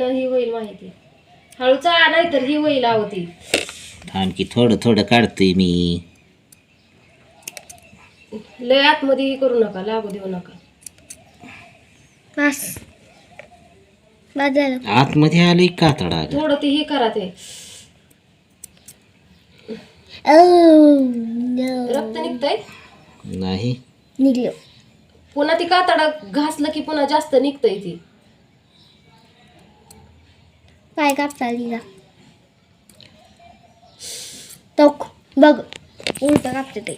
ही होईल माहिती. हळूचा नाही तर ही होईल आवती. आणखी थोडं थोडं काढतोय मी. लय आतमध्ये ही करू नका लागू देऊ नका. बस. बस झालं आतमध्ये आलंय कातडा आलं थोडं ते हे करा ते. Oh, no. रक्त निघतंय? नाही. निघलो. पुन्हा ती कातडा घासलं की पुन्हा जास्त निघतंय ती? पाय कापता लिहिला टोक बघ उलट कापते ते.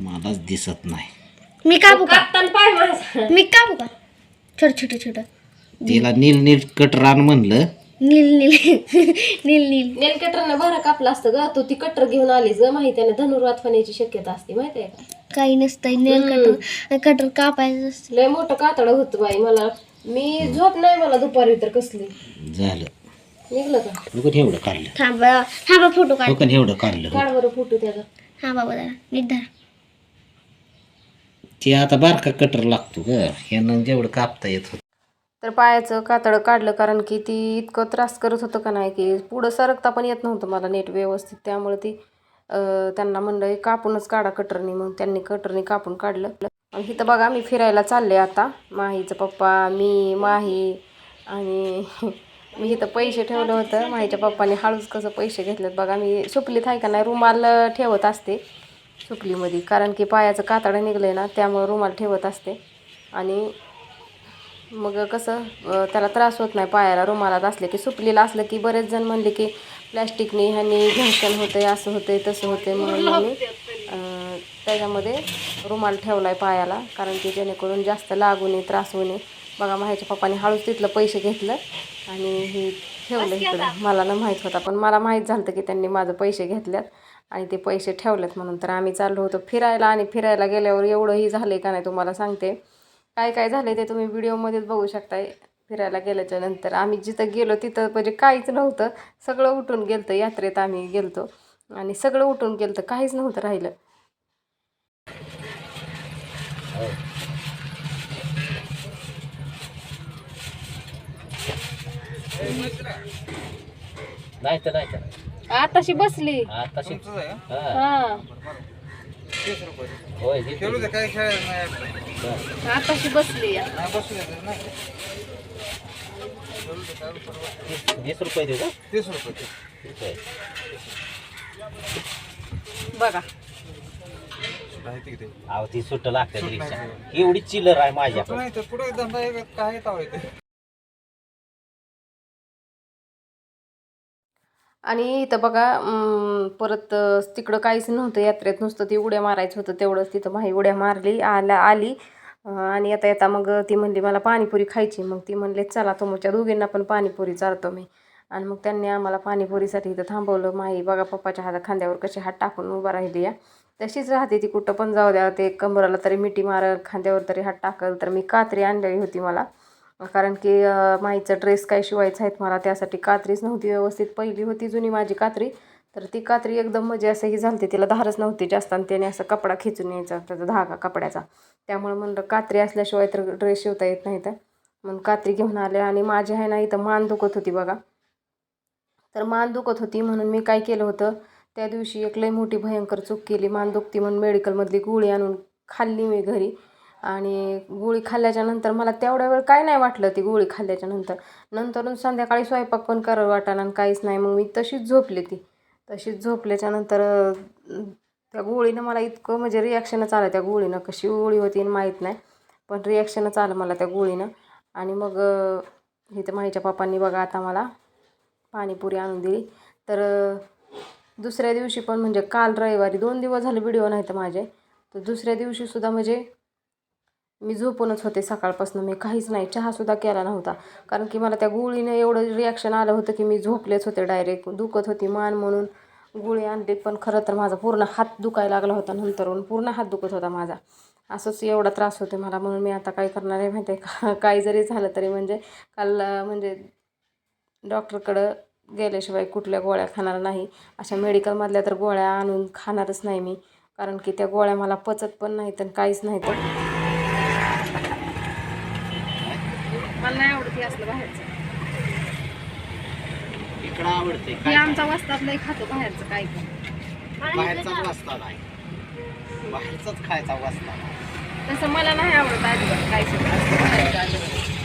मलाच दिसत नाही. मी कापू का? कापताना पाय माझा. मी कापू का? छोट छोट छोट. तिला नील नील कट रान म्हणलं. नील नील नील नील. नेल कटरनं भरा कापला असतं ग. तू ती कटर घेऊन आलीस ग. माहिती आहे ना धनुर्वात होण्याची शक्यता असते माहिती आहे का? काही नसतंय नेल कटर. कटर कापायचं असतं. लय मोठं कातड होतं बाई मला. मी झोप नाही मला दुपारी तर कसली. झालं. निघलं का? एवढं काढलं. थांबा थांबा फोटो काढ. एवढं काढलं. काढ बरं फोटो त्याचा. हा बाबा जरा नीट धरा. ते आता बारका कटर लागतो ग. ह्यानं जेवढं कापता येत होत. तर पायाचं कातडं काढलं कारण की ती इतकं त्रास करत होतं का नाही की पुढं सरकता पण येत नव्हतं मला नेट व्यवस्थित. त्यामुळे ती त्यांना म्हणलं कापूनच काढा कटरनी मग त्यांनी कटरनी कापून काढलं. आणि इथं बघा मी फिरायला चालले आता. माहीचं पप्पा मी माही आणि मी इथं पैसे ठेवलं होतं. माहीच्या पप्पाने हळूच कसं पैसे घेतलेत बघा. मी सुपलीत आहे का नाही रुमाल ठेवत असते सुपलीमध्ये कारण की पायाचं कातडं निघलं आहे ना त्यामुळं रुमाल ठेवत असते. आणि मग कसं त्याला त्रास होत नाही पायाला रुमालात असले की सुपलीला असलं की बरेच जण म्हणले की प्लॅस्टिकने ह्यानी घर्षण होतंय असं होतंय तसं होतंय म्हणून मी त्याच्यामध्ये रुमाल ठेवला आहे पायाला कारण की जेणेकरून जास्त लागू नये त्रास होऊ नये बघा माझ्या पप्पाने हळूच तिथलं पैसे घेतलं आणि हे ठेवलं इकडं. मला ना माहीत होता पण मला माहीत झालं होतं की त्यांनी माझं पैसे घेतल्यात आणि ते पैसे ठेवलेत म्हणून. तर आम्ही चाललो होतो फिरायला आणि फिरायला गेल्यावर एवढंही झालं का नाही तुम्हाला सांगते. काय काय झालं ते तुम्ही व्हिडिओमध्येच बघू शकताय. फिरायला गेल्याच्यानंतर आम्ही जिथं गेलो तिथं म्हणजे काहीच नव्हतं. सगळं उठून गेलतं यात्रेत आम्ही गेलतो. आणि सगळं उठून गेलतं काहीच नव्हतं राहिलं. नाही तर नाही तर. आताशी बसली. आता हा. होय आताशी बसली वीस रुपये देऊ का? तीस रुपये. बघा. अहो ती सुट्ट लागते रिक्षा. एवढी चिल्लर आहे माझ्याकडे नाही तर पुढे धंदा काय तावायचं आणि इथं बघा परत तिकडं काहीच नव्हतं यात्रेत. नुसतं ती उड्या मारायचं होतं तेवढंच तिथं माही उड्या मारली आला आली. आणि येता येता मग ती म्हणली मला पाणीपुरी खायची. मग ती म्हणले चला तुमच्या दोघींना पण पाणीपुरी चालतो मी. आणि मग त्यांनी आम्हाला पाणीपुरीसाठी इथं थांबवलं. माही बघा पप्पाच्या हात खांद्यावर कशी हात टाकून उभा राहिली या. तशीच राहते ती कुठं पण जाऊ द्या ते कंबराला तरी मिठी मारल खांद्यावर तरी हात टाकल तर मी कात्री आणलेली होती मला. कारण की अं, माईचा ड्रेस काय शिवायचा आहेत मला त्यासाठी कात्रीच नव्हती व्यवस्थित. पहिली होती जुनी माझी कात्री. तर ती कात्री एकदम म्हणजे असं ही झालती तिला धारच नव्हती जास्त आणि त्याने असं कपडा खेचून यायचा त्याचा धागा कपड्याचा. त्यामुळे म्हणलं कात्री असल्याशिवाय तर ड्रेस शिवता येत नाही तर मग कात्री घेऊन आले आणि माझी आहे ना इथं मान दुखत होती बघा. तर मान दुखत होती म्हणून मी काय केलं होतं त्या दिवशी एक लई मोठी भयंकर चूक केली. मान दुखती म्हणून मेडिकलमधली गोळी आणून खाल्ली मी घरी. आणि गोळी खाल्ल्याच्यानंतर मला तेवढ्या वेळ काय नाही वाटलं ती गोळी खाल्ल्याच्यानंतर नंतर. नंतरून संध्याकाळी स्वयंपाक पण करावं वाटाणा आणि काहीच नाही. मग मी तशीच झोपले ती. तशीच झोपल्याच्यानंतर त्या गोळीनं मला इतकं म्हणजे रिॲक्शनच आलं. त्या गोळीनं कशी गोळी होती आणि माहीत नाही. पण रिॲक्शनच आलं मला त्या गोळीनं. आणि मग हे तर माहीच्या पप्पांनी बघा आता मला पाणीपुरी आणून दिली. तर दुसऱ्या दिवशी पण म्हणजे काल रविवारी दोन दिवस झाले व्हिडिओ नाही तर माझे. तर दुसऱ्या दिवशीसुद्धा म्हणजे मी झोपूनच होते सकाळपासून. मी काहीच नाही चहासुद्धा केला नव्हता. कारण की मला त्या गोळीनं एवढं रिॲक्शन आलं होतं की मी झोपलेच होते डायरेक्ट दुखत होती मान म्हणून गोळी आणली पण खरं तर माझा पूर्ण हात दुखायला लागला होता नंतरून. पूर्ण हात दुखत होता माझा. असंच एवढा त्रास होते मला म्हणून मी आता काय करणार आहे माहिती आहे का? काही जरी झालं तरी म्हणजे काल म्हणजे डॉक्टरकडं गेल्याशिवाय कुठल्या गोळ्या खाणार नाही. अशा मेडिकलमधल्या तर गोळ्या आणून खाणारच नाही मी. कारण की त्या गोळ्या मला पचत पण नाहीत आणि काहीच नाही तर असलं बाहेरचं. इकडं आवडते हे आमचा वस्तात लई खातो बाहेरचं काय पण. बाहेरचाच वाजता नाही. बाहेरचाच खायचा वाजता तसं मला नाही आवडत अजिबात. काय सुद्धा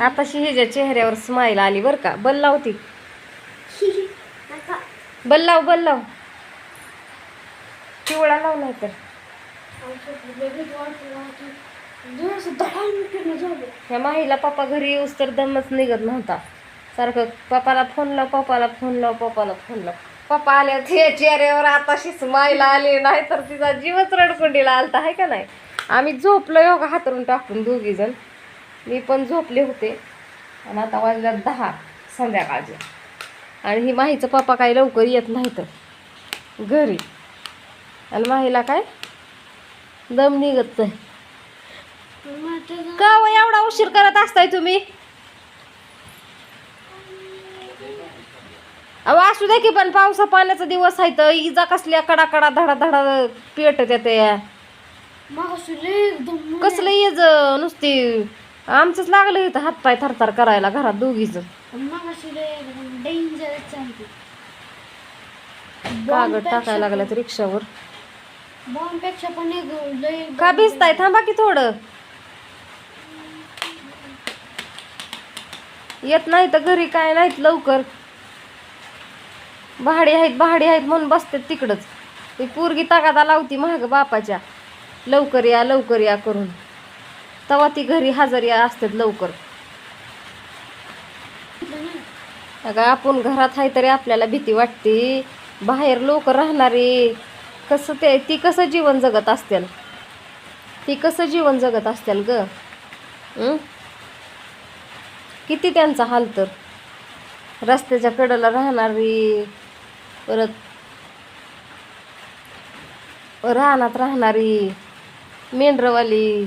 आता आताशी हिच्या चेहऱ्यावर स्माईल आली बरं का. बल लावती बल लाव बल लाव. पिवळा लाव नाही तर ह्या माहीला पप्पा घरी येऊस तर दमच निघत नव्हता. सारखं पप्पाला फोन लाव पप्पाला फोन लाव पप्पाला फोन लाव. पप्पा आल्या ते चेहऱ्यावर आताशी स्माईल आली नाही तर तिचा जीवच रडकुंडीला आलता आहे का नाही? आम्ही झोपलो योगा हातरून टाकून दोघी जण मी पण झोपले होते. आणि आता वाजल्यात दहा संध्याकाळचे. आणि ही माहीचं पप्पा काही लवकर येत नाही तर घरी. आणि माहीला काय? दम निघत नाही. का हो एवढा उशीर करत असताय तुम्ही? अहो असू द्या की पण पावसा पाण्याचा दिवस आहे तर इजा कसल्या कडा कडा धडा धडा पेट येते कसलं इज? नुसती आमचंच लागलं इथं हातपाय थरथर करायला घरात दोघीच कागद टाकायला लागल्यात रिक्षावर. पेक्षा पण का भिजताय? थांबा की थोडं. येत नाही तर घरी काय नाहीत लवकर. भाडी आहेत भाडी आहेत म्हणून बसतात तिकडंच. ती पोरगी तगादा लावती महाग बापाच्या. लवकर या लवकर या करून. तेव्हा ती घरी हजरी असतात लवकर. अगं आपण घरात आहे तरी आपल्याला भीती वाटते. बाहेर लोक राहणारे. कसं ते ती कसं जीवन जगत असतील ती कसं जीवन जगत असतील ग? किती त्यांचा हाल तर? रस्त्याच्या कडेला राहणारी परत रानात राहणारी मेंढरवाली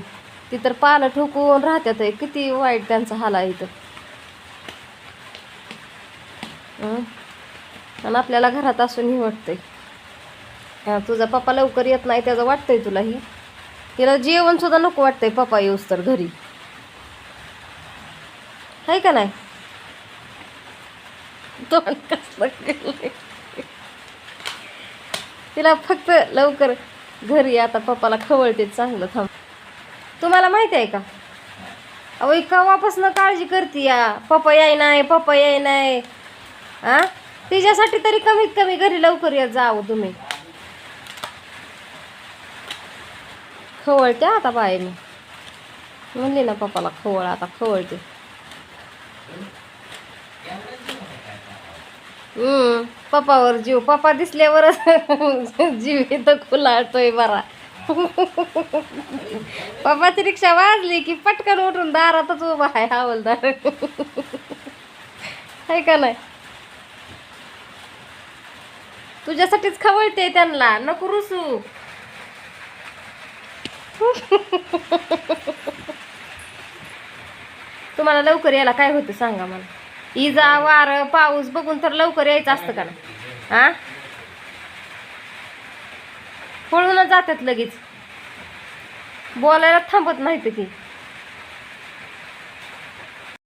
ती तर पालं ठोकून राहत्यात आहे. किती वाईट त्यांचा हाल आहे इथं. आणि आपल्याला घरात असून ही वाटतंय. तुझा पप्पा लवकर येत नाही त्याचं वाटतंय तुला ही? तिला जेवण सुद्धा नको वाटतंय पप्पा येऊस तर घरी. आहे का नाही? तोंड तिला फक्त लवकर घरी आता पप्पाला खवळते चांगलं थांब. तुम्हाला माहिती आहे का? अहो कवापासून काळजी करते या? पप्पा याय नाही पप्पा याय नाही. आ? तिच्यासाठी तरी कमीत कमी घरी लवकर येत जावं तुम्ही. खवळते आता बाईने. म्हणली ना पप्पाला खवळ आता खवळते. पप्पावर जीव. पप्पा दिसल्यावरच जीव इथं खुलाळतोय बरा. पप्पाची रिक्षा वाजली की पटकन उठून दारातच उभा आहे हवलदार. आहे का नाही? तुझ्यासाठीच खवळते त्यांना. नको रुसू. तुम्हाला लवकर यायला काय होतं सांगा मला. इजा वार पाऊस बघून तर लवकर यायचं असतं का ना? हा? पळूनच जातात लगेच. बोलायला थांबत नाहीत की